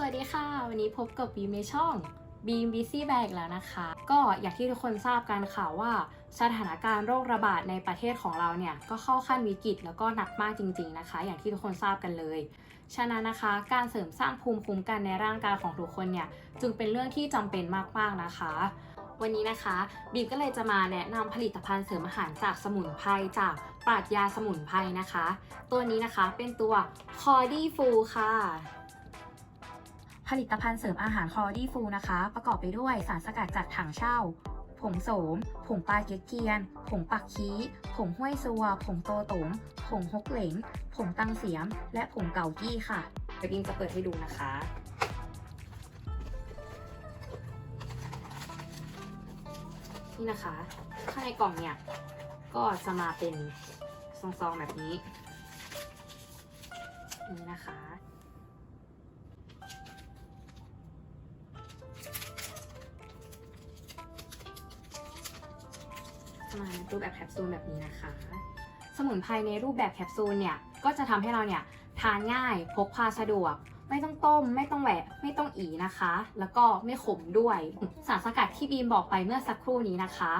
สวัสดีค่ะ วันนี้พบกับบีมในช่อง Beam Busy Bag แล้วนะคะ ก็อย่างที่ทุกคนทราบกันค่ะว่า สถานการณ์โรคระบาดในประเทศของเราเนี่ย ก็เข้าขั้นวิกฤตแล้วก็หนักมากจริง ๆนะคะ อย่างที่ทุกคนทราบกันเลย ฉะนั้นนะคะ การเสริมสร้างภูมิคุ้มกันในร่างกายของทุกคนเนี่ย จึงเป็นเรื่องที่จำเป็นมากๆนะคะ วันนี้นะคะบีมก็เลยจะมาแนะนำผลิตภัณฑ์เสริมอาหารจากสมุนไพรจากปราดยาสมุนไพรนะคะ ตัวนี้นะคะเป็นตัวคอดี้ฟูค่ะ ผลิตภัณฑ์เสริมอาหารคอดี้ฟูนะคะ ประกอบไปด้วยสารสกัดจากถังเช่า ผงโสม ผงปลาเก๊กเกียน ผงปักคีผงห้วยซัว ผงโตตงผงฮกเหลง ผงตังเสียม และผงเก่ากี้ค่ะเดี๋ยวบิมจะเปิดให้ดูนะคะ นี่นะคะ ข้างในกล่องเนี่ย ก็จะมาเป็นซองๆแบบนี้ นี่นะคะ มาในรูปแบบแคปซูลแบบนี้นะคะ สมุนไพรในรูปแบบแคปซูลเนี่ยก็จะทำให้เราเนี่ยทานง่ายพกพาสะดวก ไม่ต้องต้ม ไม่ต้องแหวะไม่ต้องอีนะคะ แล้วก็ไม่ขมด้วยสารสกัดที่บีมบอกไปเมื่อสักครู่นี้นะคะ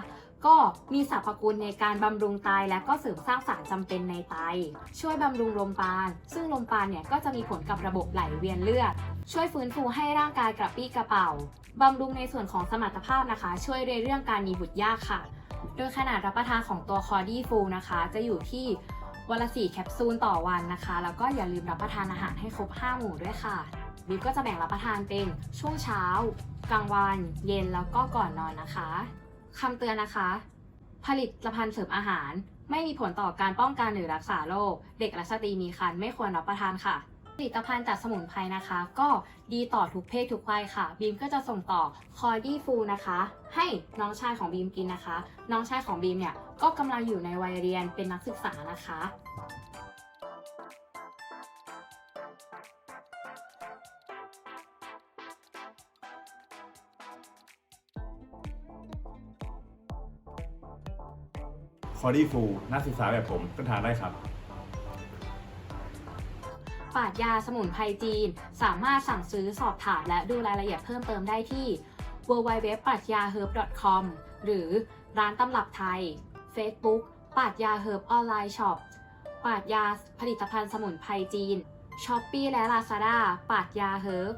ก็มีสรรพคุณในการบำรุงไตและก็เสริมสร้างสารจำเป็นในไต ช่วยบำรุงลมปราณซึ่งลมปราณเนี่ยก็จะมีผลกับระบบไหลเวียนเลือด ช่วยฟื้นฟูให้ร่างกายกระปรี้กระเป๋าบำรุงในส่วนของสมรรถภาพนะคะ ช่วยในเรื่องการมีบุตรยากค่ะ โดยขนาดรับประทานของตัวคอดี้ฟูนะคะ จะอยู่ที่วันละ4แคปซูลต่อวันนะคะ แล้วก็อย่าลืมรับประทานอาหารให้ครบ 5 หมู่ด้วยค่ะบิวก็จะแบ่งรับประทานเป็นช่วงเช้า กลางวัน เย็นแล้วก็ก่อนนอนนะคะคำเตือนนะคะ ผลิตภัณฑ์เสริมอาหาร ไม่มีผลต่อการป้องกันหรือรักษาโรคเด็กและสตรีมีครรภ์ไม่ควรรับประทานค่ะ ผลิตภัณฑ์จากสมุนไพรนะคะ ก็ดีต่อทุกเพศทุกวัยค่ะ บีมก็จะส่งต่อคอดี้ฟูนะคะ ให้น้องชายของบีมกินนะคะ น้องชายของบีมเนี่ยก็กำลังอยู่ในวัยเรียนเป็นนักศึกษานะคะคอดี้ฟูนักศึกษาแบบผมก็ทานได้ครับ ปาดยาสมุนไพรจีน สามารถสั่งซื้อสอบถามและดูรายละเอียดเพิ่มเติมได้ที่ w w w ปาดยา h e r b c o m หรือร้านตำรับไทย Facebook ปาดยาเฮิร์บออนไลน์ช็อปปาดยาผลิตภัณฑ์สมุนไพรจีนช้อปปี้และ Lazada ปาดยาเฮิร์บ